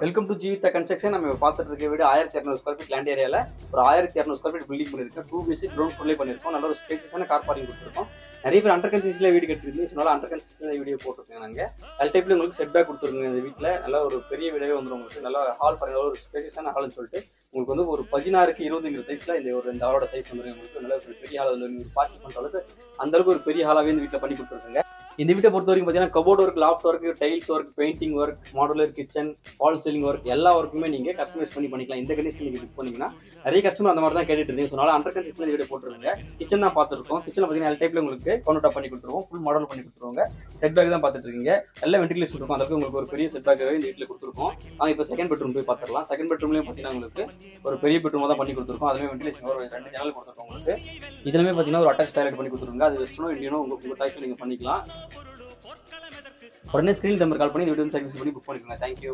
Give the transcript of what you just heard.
Welcome to Jeevitha construction நம்ம பார்த்துட்டு இருக்க வீடு ஆயிரத்தி இரநூறு ஸ்கொயர் ஃபீட் லேண்ட் ஏரியாவில் ஒரு ஆயிரத்தி இரநூறு ஸ்கொயர் ஃபீட் பில்டிங் பண்ணியிருக்கோம். டூ பிஹெச் க்ரௌண்ட் ஃபுல்லே பண்ணியிருக்கோம். நல்ல ஒரு ஸ்பேசஸான கார் பார்க்கிங் கொடுத்துருக்கோம். நிறைய பேர் அண்டர் கன்ஸ்ட்ரக்ஷனில் வீடு கட்டிருக்கு அண்டர் கன்ஸ்ட்ரக்ஷனில் வீடியோ போட்டிருக்காங்க நாங்கள் டைப்ல உங்களுக்கு செட் பேக் கொடுத்துருங்க இந்த வீட்டில் நல்ல ஒரு பெரிய வீடவே வந்துடும் உங்களுக்கு. நல்ல ஹால் பாருங்க. ஒரு ஸ்பேசஸான ஹால்னு சொல்லிட்டு உங்களுக்கு வந்து ஒரு பதினாறுக்கு இருபதுங்கிற சைஸில் இந்த ஒரு இந்த ஹாலோட சைஸ் வந்துருங்க உங்களுக்கு நல்ல ஒரு பெரிய ஹால் வந்து பார்க்கிங் பண்ணுற அளவுக்கு அந்த அளவுக்கு ஒரு பெரிய ஹாலாகவே இந்த வீட்டில் பண்ணி கொடுத்துருக்காங்க. இந்த வீட்டை பொறுத்த வரைக்கும் பார்த்தீங்கன்னா cupboard work loft work tiles work painting work modular kitchen hall ceiling work எல்லா ஒர்க்குமே நீங்கள் கஸ்டமைஸ் பண்ணி பண்ணிக்கலாம். இந்த கண்டிஷன் நீங்கள் புக் பண்ணிங்கன்னா நிறைய கஸ்டமர் அந்த மாதிரி தான் கேட்டுட்டு இருந்தீங்க. சொன்னாலும் அண்டர் கண்டிஷன் வீடியோ போட்டுருங்க கிச்சன் தான் பார்த்துருக்கோம். கிச்சன் பார்த்தீங்கன்னா எல் டைப்ல உங்களுக்கு கவுண்டர் பண்ணி கொடுத்துருவோம். ஃபுல் மாடல் பண்ணி கொடுத்துருவாங்க. செட் பேக் தான் பார்த்துட்டு இருக்கீங்க. எல்லா வெண்டிலேஷன் இருக்கும். அதுக்கு உங்களுக்கு ஒரு பெரிய செட் பேக்காகவே இந்த வீட்டில் கொடுத்துருக்கோம். நாங்கள் இப்போ செகண்ட் பெட்ரூம் போய் பார்த்துடலாம். செகண்ட் பெட்ரூம்லேயும் பார்த்தீங்கன்னா உங்களுக்கு ஒரு பெரிய பெட்ரூம் தான் பண்ணி கொடுத்துருக்கோம். அதுவே வெண்டிலேஷன் ஒரு ரெண்டு ஜன்னல் கொடுத்துருக்கோம் உங்களுக்கு. இதுலேயுமே பார்த்தீங்கன்னா ஒரு அட்டாச் டாய்லெட் பண்ணி கொடுத்துருங்க அது வெஸ்டர்னோ இண்டியனோ உங்களுக்கு உங்கள் டைப் நீங்கள் பண்ணிக்கலாம். உடனே ஸ்கிரீன் நம்பர் கால் பண்ணி வீடியோ சர்வீஸ் பண்ணி புக் பண்ணிக்கோங்க. Thank you